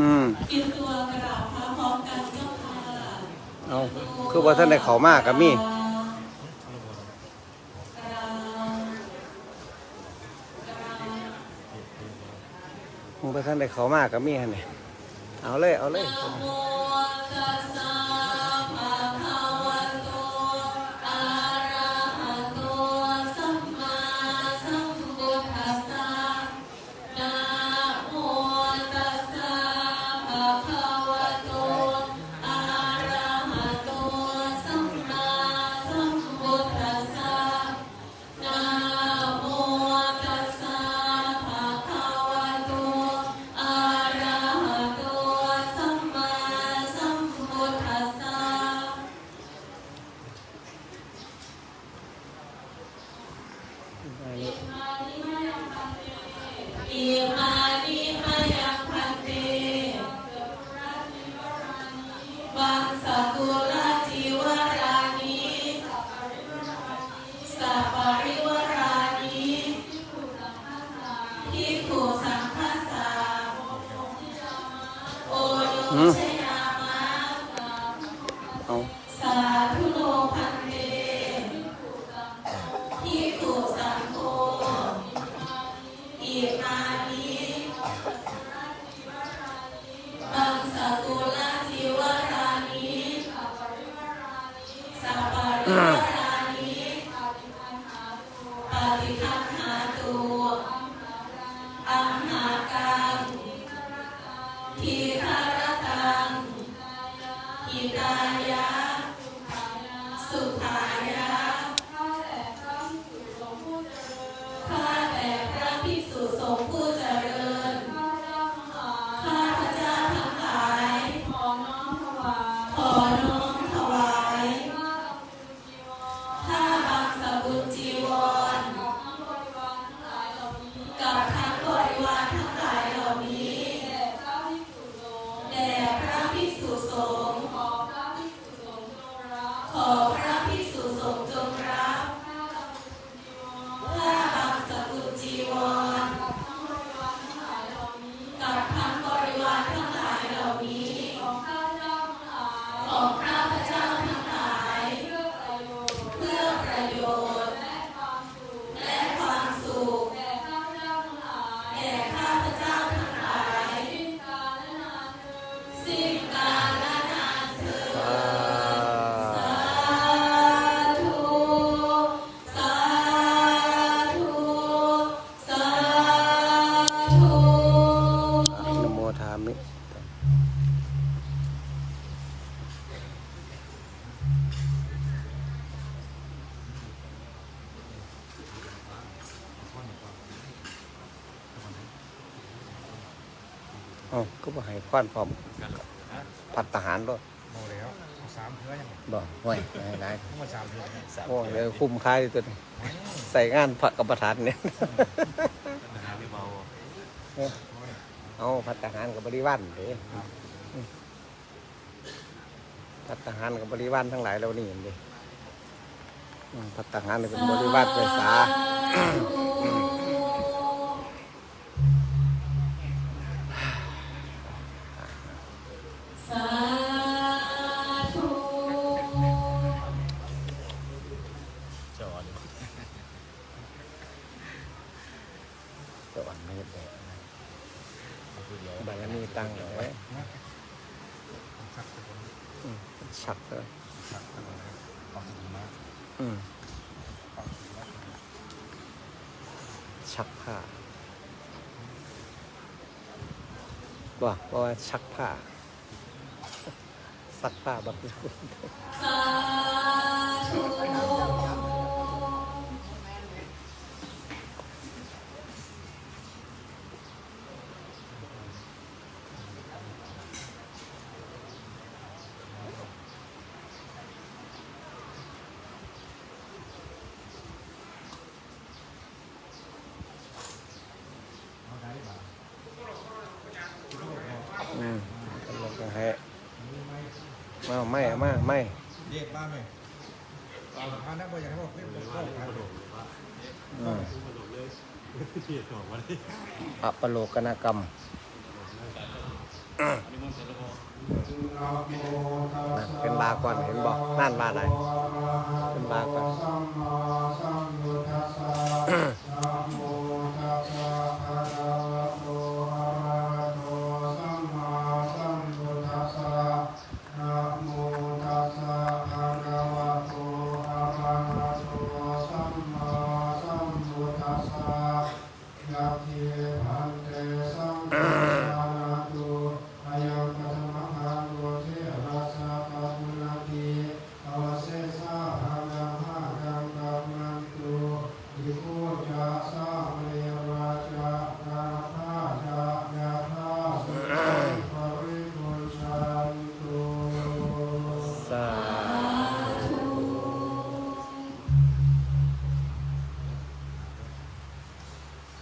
อืมเตรียมตัวกระดาษพาพร้อมกันเจ้าค่ะเอาคือว่าท่านได้เขามากกับมี่มึงว่าท่านได้เขามากกับมี่ฮะเนี่ยเอาเลย เอาเลย Ugh. ก็บ่ให้ควันพร้อมผัดทหารด้วยโมแล้วเอาสามเพื่อยังไงบ่ห่วยให้หลายทั้งหมดสามเพื่อเนี่ยโอ้ยเดี๋ยวคุ้มค่าอยู่ตัวนี้ใส่งานผักกับประธานเนี่ยเอาพัดทหารกับบริวารเด้อืมพัดทหารกับบริวารทั้งหลายเรานี่เห็นเด้อืมพัดทหารนี่เป็นบริวารไปษา อืมชักเลยสักคนออกดีมากอืมออกดีมากชักผ้าว่าเพราะว่าชักผ้าซักผ้าแบบนี้ จะให้ม่ไม่เอามาไม่เรียกบ้าไหมพานักบอลอย่างที่บอกเรียกบ้าไปโดดเลยอัปโลกนกรรมเป็นบาก่อนเห็นบอกนั่นบาไหนเป็นบาก่อน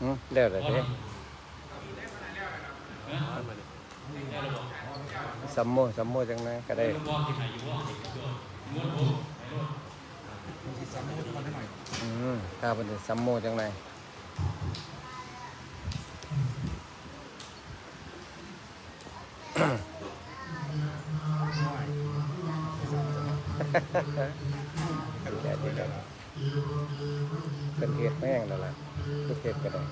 อืมแล้วแต่เด้สัมโมสัมโมจังนะก็ได้อืมข้าเป็นสัมโมจังไหนเดี๋ยวเดี๋ยว เป็นเหตุแม่งแล้วล่ะลูกเหตุก็ได้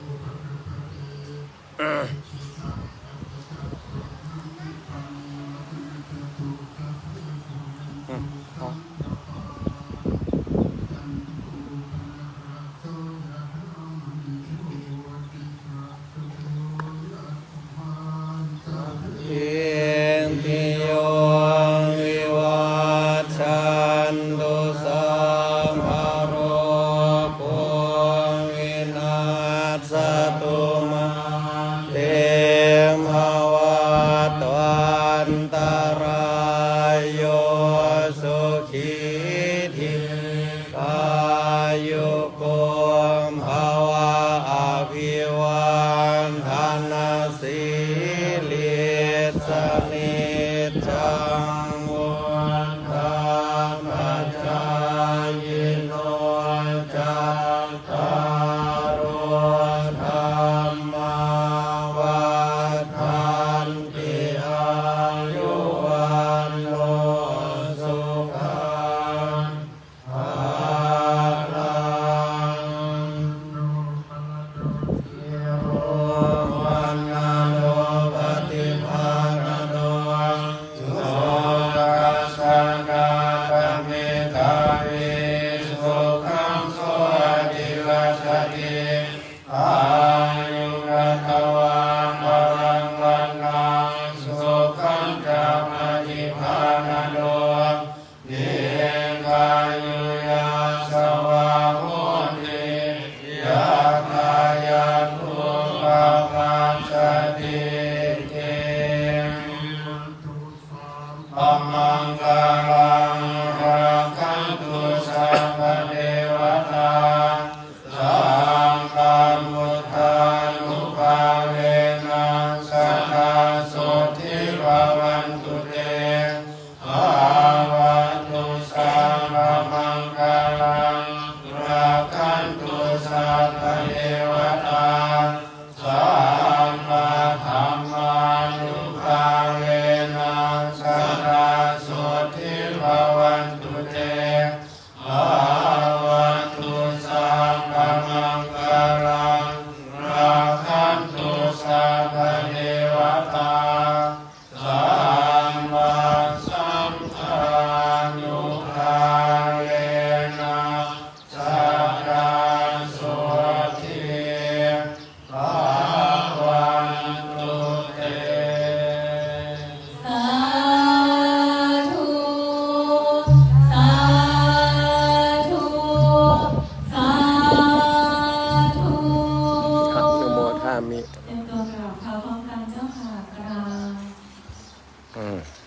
เดกายยาสวาโมติยาคายทุปปังสติเตปัมมังกาลังรักขันตุสัพเทวตาสังฆมุท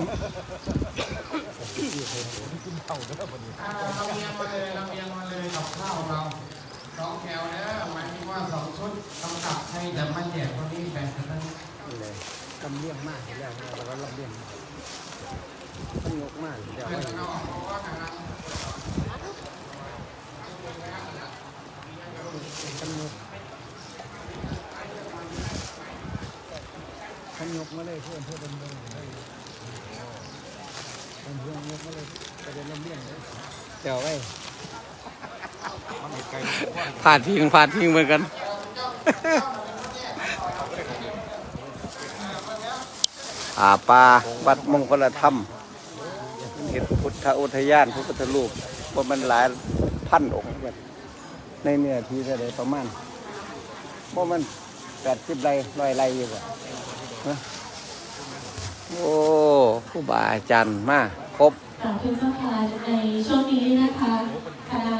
เรียงมาเลยเราเรียงมาเลยกับข้าวเราสองแถวเด้อหมายถึงว่าสองชุดกำกับให้แต่มันแจกคนนี้แบ่งกันทั้งนี่เลยลำเลียงมากอยู่แล้วแล้วก็ลำเลียงมันยกมากอยู่แล้วเพื่อนเอาเพราะว่าทางนั้นมันยกมันยกมาเลยเพื่อนเพื่อนเดินเดินเลยเพื่อน เพื่อนยกมาเลยประเด็นลำเลียงเลยเดี๋ยวไว้ผ่านพิงผ่านพิงเหมือนกันอ่าปลาวัดมงคลธรรมเห็นพุทธอุทยานพระพุทธรูปว่ามันหลายพันองค์แบบในเนื้อที่เท่าไรประมาณว่ามันแปดสิบไรร้อยไรอยู่อะฮะโอ้ผู้บาอาจารย์มาครบ ขอบคุณสกานในช่วงนี้นะคะคณะ